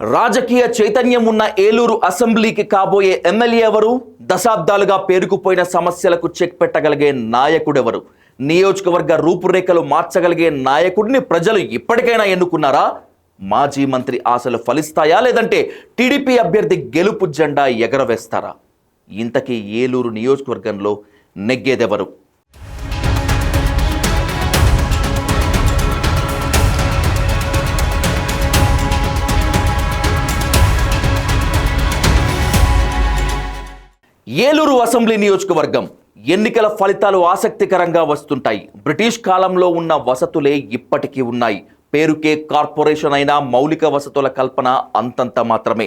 రాజకీయ చైతన్యం ఉన్న ఏలూరు అసెంబ్లీకి కాబోయే ఎమ్మెల్యే ఎవరు? దశాబ్దాలుగా పేరుకుపోయిన సమస్యలకు చెక్ పెట్టగలిగే నాయకుడెవరు? నియోజకవర్గ రూపురేఖలు మార్చగలిగే నాయకుడిని ప్రజలు ఇప్పటికైనా ఎన్నుకున్నారా? మాజీ మంత్రి ఆశలు ఫలిస్తాయా? లేదంటే టీడీపీ అభ్యర్థి గెలుపు జెండా ఎగరవేస్తారా? ఇంతకీ ఏలూరు నియోజకవర్గంలో నెగ్గేదెవరు? ఏలూరు అసెంబ్లీ నియోజకవర్గం ఎన్నికల ఫలితాలు ఆసక్తికరంగా వస్తుంటాయి. బ్రిటిష్ కాలంలో ఉన్న వసతులే ఇప్పటికీ ఉన్నాయి. పేరుకే కార్పొరేషన్ అయినా మౌలిక వసతుల కల్పన అంతంత మాత్రమే.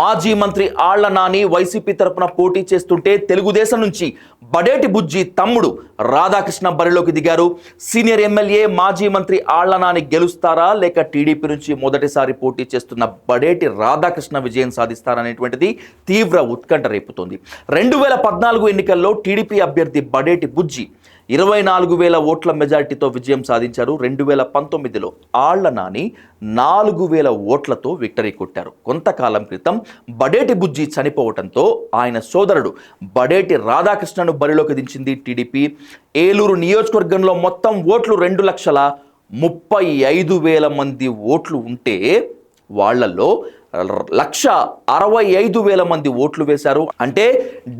మాజీ మంత్రి ఆళ్ళ నాని వైసీపీ తరపున పోటీ చేస్తుంటే తెలుగుదేశం నుంచి బడేటి బుజ్జి తమ్ముడు రాధాకృష్ణ బరిలోకి దిగారు. సీనియర్ ఎమ్మెల్యే మాజీ మంత్రి ఆళ్ళ నాని గెలుస్తారా లేక టీడీపీ నుంచి మొదటిసారి పోటీ చేస్తున్న బడేటి రాధాకృష్ణ విజయం సాధిస్తారనేటువంటిది తీవ్ర ఉత్కంఠ రేపుతోంది. రెండు వేల పద్నాలుగు ఎన్నికల్లో టీడీపీ అభ్యర్థి బడేటి బుజ్జి ఇరవై నాలుగు వేల ఓట్ల మెజార్టీతో విజయం సాధించారు రెండు వేల పంతొమ్మిదిలో. ఆళ్ళ నాని నాలుగు వేల ఓట్లతో విక్టరీ కొట్టారు. కొంతకాలం క్రితం బడేటి బుజ్జి చనిపోవడంతో ఆయన సోదరుడు బడేటి రాధాకృష్ణను బరిలోకి దించింది టీడీపీ. ఏలూరు నియోజకవర్గంలో మొత్తం ఓట్లు రెండు లక్షల ముప్పై ఐదు వేల మంది ఓట్లు ఉంటే వాళ్ళలో లక్ష అరవై ఐదు వేల మంది ఓట్లు వేశారు. అంటే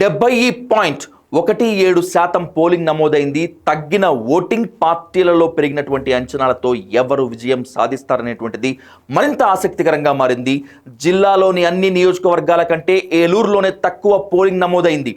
డెబ్బై పాయింట్ ఒకటి ఏడు శాతం పోలింగ్ నమోదైంది. తగ్గిన ఓటింగ్ పార్టీలలో పెరిగినటువంటి అంచనాలతో ఎవరు విజయం సాధిస్తారనేటువంటిది మరింత ఆసక్తికరంగా మారింది. జిల్లాలోని అన్ని నియోజకవర్గాల కంటే ఏలూరులోనే తక్కువ పోలింగ్ నమోదైంది.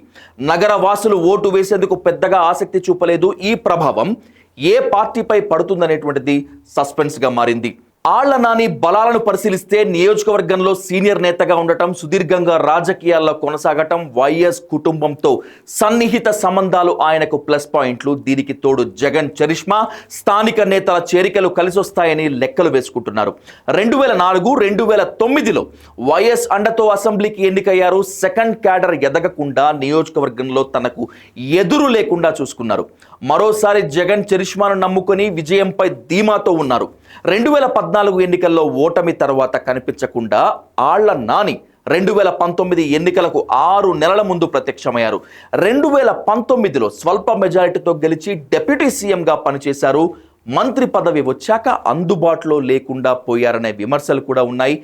నగర వాసులు ఓటు వేసేందుకు పెద్దగా ఆసక్తి చూపలేదు. ఈ ప్రభావం ఏ పార్టీపై పడుతుందనేటువంటిది సస్పెన్స్గా మారింది. ఆళ్ళ నాని బలాలను పరిశీలిస్తే నియోజకవర్గంలో సీనియర్ నేతగా ఉండటం సుదీర్ఘంగా రాజకీయాల్లో కొనసాగటం వైఎస్ కుటుంబంతో సన్నిహిత సంబంధాలు ఆయనకు ప్లస్ పాయింట్లు. దీనికి తోడు జగన్ చరిష్మా స్థానిక నేతల చేరికలు కలిసొస్తాయని లెక్కలు వేసుకుంటున్నారు. రెండు వేల నాలుగు రెండు వేల తొమ్మిదిలో వైఎస్ అండతో అసెంబ్లీకి ఎన్నికయ్యారు. సెకండ్ క్యాడర్ ఎదగకుండా నియోజకవర్గంలో తనకు ఎదురు లేకుండా చూసుకున్నారు. మరోసారి జగన్ చరిష్మాను నమ్ముకొని విజయంపై ధీమాతో ఉన్నారు. రెండు వేల పద్నాలుగు ఎన్నికల్లో ఓటమి తర్వాత కనిపించకుండా ఆళ్ళ నాని రెండు వేల పంతొమ్మిది ఎన్నికలకు ఆరు నెలల ముందు ప్రత్యక్షమయ్యారు. రెండు వేల పంతొమ్మిదిలో స్వల్ప మెజారిటీతో గెలిచి డెప్యూటీ సీఎంగా పనిచేశారు. మంత్రి పదవి వచ్చాక అందుబాటులో లేకుండా పోయారనే విమర్శలు కూడా ఉన్నాయి.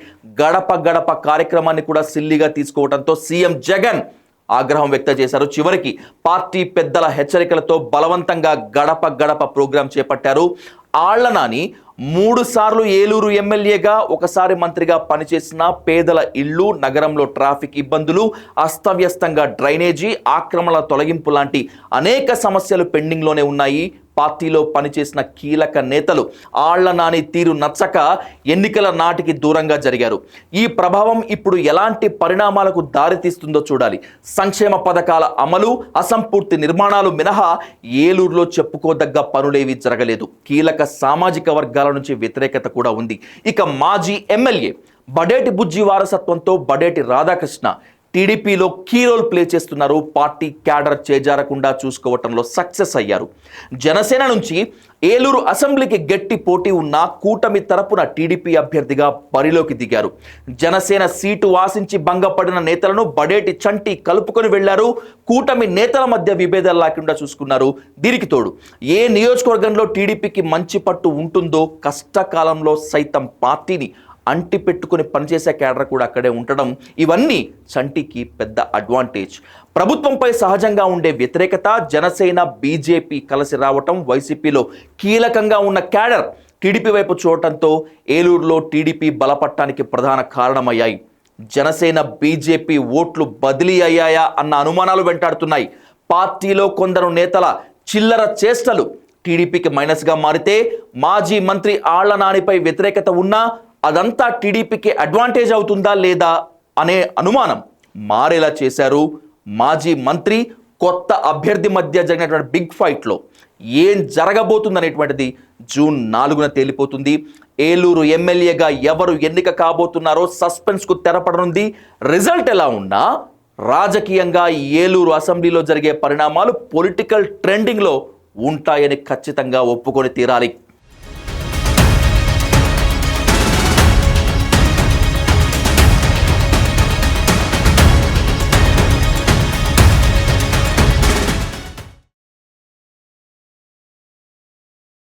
గడప గడప కార్యక్రమాన్ని కూడా సిల్లిగా తీసుకోవడంతో సీఎం జగన్ ఆగ్రహం వ్యక్తం చేశారు. చివరికి పార్టీ పెద్దల హెచ్చరికలతో బలవంతంగా గడప గడప ప్రోగ్రాం చేపట్టారు. ఆళ్ళనాని మూడుసార్లు మూడు సార్లు ఏలూరు ఎమ్మెల్యేగా ఒకసారి మంత్రిగా పనిచేసిన పేదల ఇళ్ళు నగరంలో ట్రాఫిక్ ఇబ్బందులు అస్తవ్యస్తంగా డ్రైనేజీ ఆక్రమణల తొలగింపు లాంటి అనేక సమస్యలు పెండింగ్లోనే ఉన్నాయి. పార్టీలో పనిచేసిన కీలక నేతలు ఆళ్ళ నాని తీరు నచ్చక ఎన్నికల నాటికి దూరంగా జరిగారు. ఈ ప్రభావం ఇప్పుడు ఎలాంటి పరిణామాలకు దారితీస్తుందో చూడాలి. సంక్షేమ పథకాల అమలు అసంపూర్తి నిర్మాణాలు మినహా ఏలూరులో చెప్పుకోదగ్గ పనులేవి జరగలేదు. కీలక సామాజిక వర్గాల నుంచి వ్యతిరేకత కూడా ఉంది. ఇక మాజీ ఎమ్మెల్యే బడేటి బుజ్జి వారసత్వంతో బడేటి రాధాకృష్ణ టీడీపీలో కీ రోల్ ప్లే చేస్తున్నారు. పార్టీ క్యాడర్ చేజారకుండా చూసుకోవటంలో సక్సెస్ అయ్యారు. జనసేన నుంచి ఏలూరు అసెంబ్లీకి గట్టి పోటీ ఉన్న కూటమి తరపున టీడీపీ అభ్యర్థిగా బరిలోకి దిగారు. జనసేన సీటు ఆశించి భంగపడిన నేతలను బడేటి చంటి కలుపుకొని వెళ్ళారు. కూటమి నేతల మధ్య విభేదాలు లేకుండా చూసుకున్నారు. దీనికి తోడు ఏ నియోజకవర్గంలో టీడీపీకి మంచి పట్టు ఉంటుందో కష్టకాలంలో సైతం పార్టీని అంటి పెట్టుకుని పనిచేసే క్యాడర్ కూడా అక్కడే ఉండడం ఇవన్నీ చంటికి పెద్ద అడ్వాంటేజ్. ప్రభుత్వంపై సహజంగా ఉండే వ్యతిరేకత జనసేన బీజేపీ కలిసి రావటం వైసీపీలో కీలకంగా ఉన్న క్యాడర్ టీడీపీ వైపు చూడటంతో ఏలూరులో టీడీపీ బలపట్టానికి ప్రధాన కారణమయ్యాయి. జనసేన బీజేపీ ఓట్లు బదిలీ అయ్యాయా అన్న అనుమానాలు వెంటాడుతున్నాయి. పార్టీలో కొందరు నేతల చిల్లర చేష్టలు టీడీపీకి మైనస్గా మారితే మాజీ మంత్రి ఆళ్ళ నానిపై వ్యతిరేకత ఉన్నా అదంతా టీడీపీకి అడ్వాంటేజ్ అవుతుందా లేదా అనే అనుమానం మారేలా చేశారు మాజీ మంత్రి కొత్త అభ్యర్థి మధ్య జరిగినటువంటి బిగ్ ఫైట్లో ఏం జరగబోతుందనేటువంటిది జూన్ నాలుగున తేలిపోతుంది. ఏలూరు ఎమ్మెల్యేగా ఎవరు ఎన్నిక కాబోతున్నారో సస్పెన్స్కు తెరపడనుంది. రిజల్ట్ ఎలా ఉన్నా రాజకీయంగా ఏలూరు అసెంబ్లీలో జరిగే పరిణామాలు పొలిటికల్ ట్రెండింగ్లో ఉంటాయని ఖచ్చితంగా ఒప్పుకొని తీరాలి.